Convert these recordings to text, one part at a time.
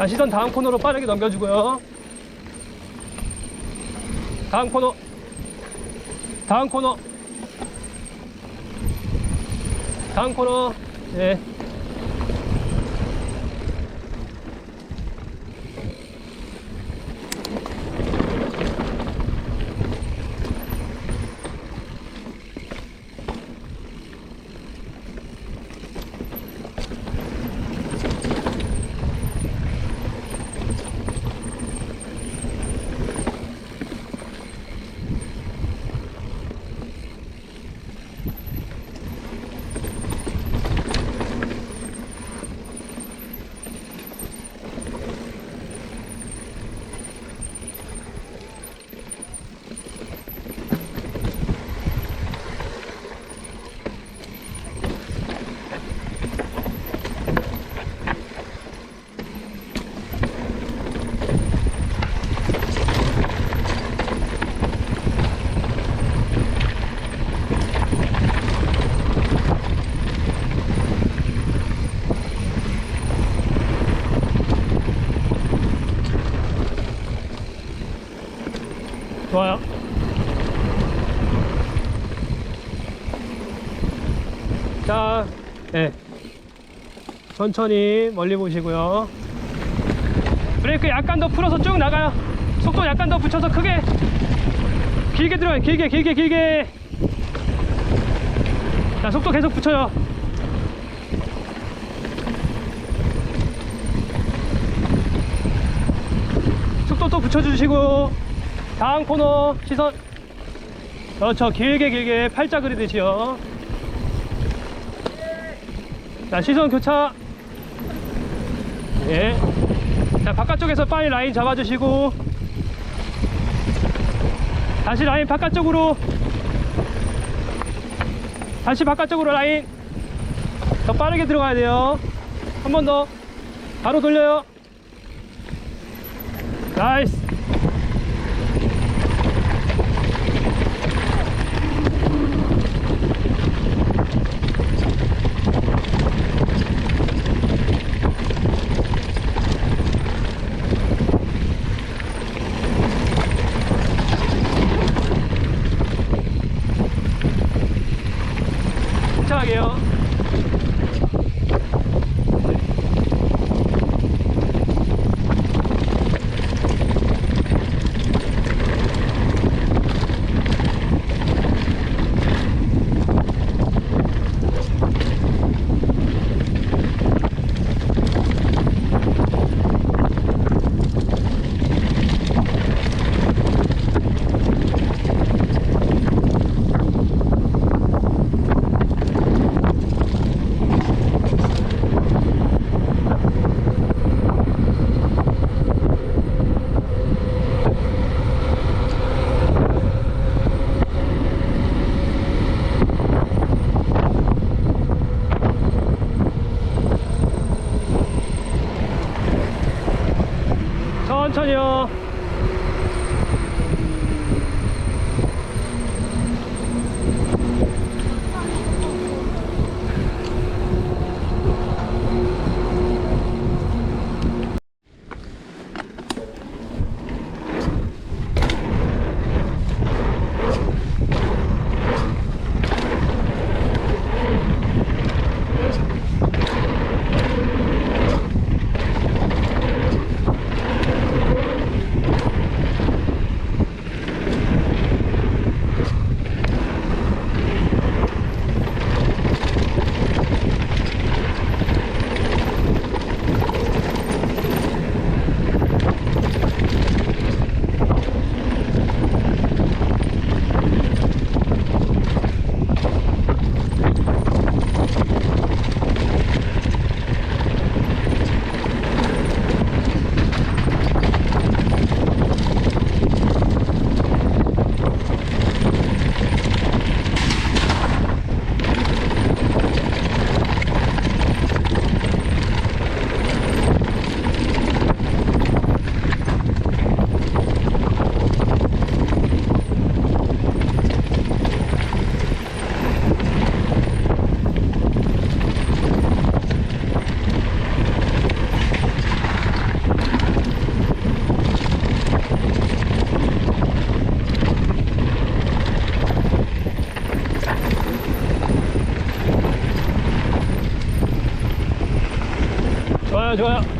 자, 시선 다음 코너로 빠르게 넘겨주고요. 다음 코너. 다음 코너. 다음 코너. 예. 좋아요. 자, 예. 천천히 멀리 보시고요. 브레이크 약간 더 풀어서 쭉 나가요. 속도 약간 더 붙여서 크게. 길게 들어요. 길게, 길게, 길게. 자, 속도 계속 붙여요. 속도 또 붙여주시고. 다음 코너 시선 그렇죠 길게 길게 팔자 그리듯이요 자 시선 교차. 예 자 바깥쪽에서 빨리 라인 잡아주시고. 다시 라인 바깥쪽으로. 다시 바깥쪽으로 라인. 더 빠르게 들어가야 돼요. 한 번 더. 바로 돌려요. 나이스 좋아요, 좋아요.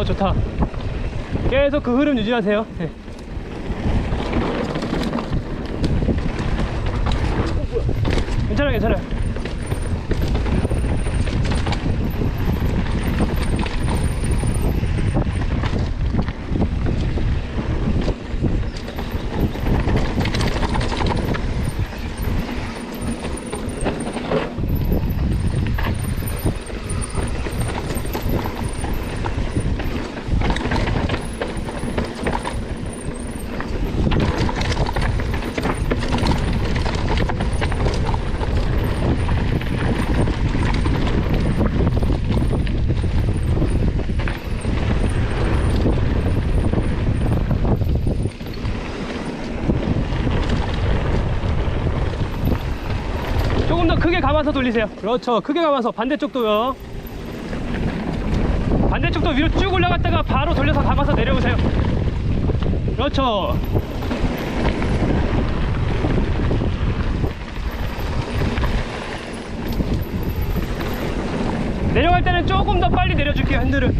어, 좋다. 계속 그 흐름 유지하세요. 네. 괜찮아요, 괜찮아 돌리세요. 그렇죠. 크게 감아서 반대쪽도요. 반대쪽도 위로 쭉 올라갔다가 바로 돌려서 감아서 내려오세요. 그렇죠. 내려갈 때는 조금 더 빨리 내려줄게요. 핸들을.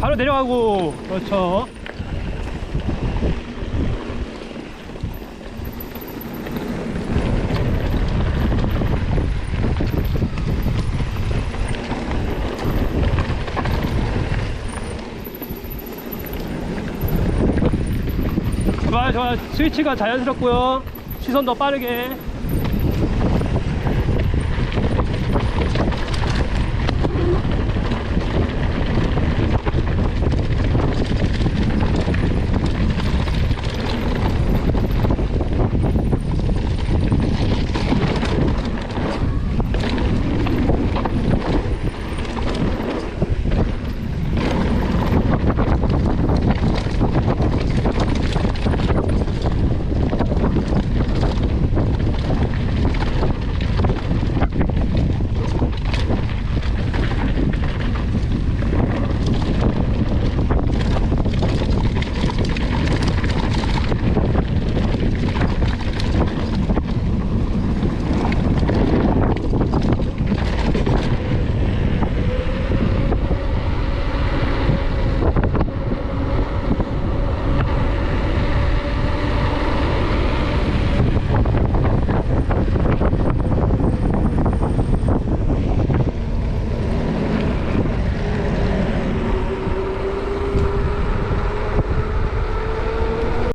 바로 내려가고. 그렇죠. 좋아요. 스위치가 자연스럽고요. 시선 더 빠르게.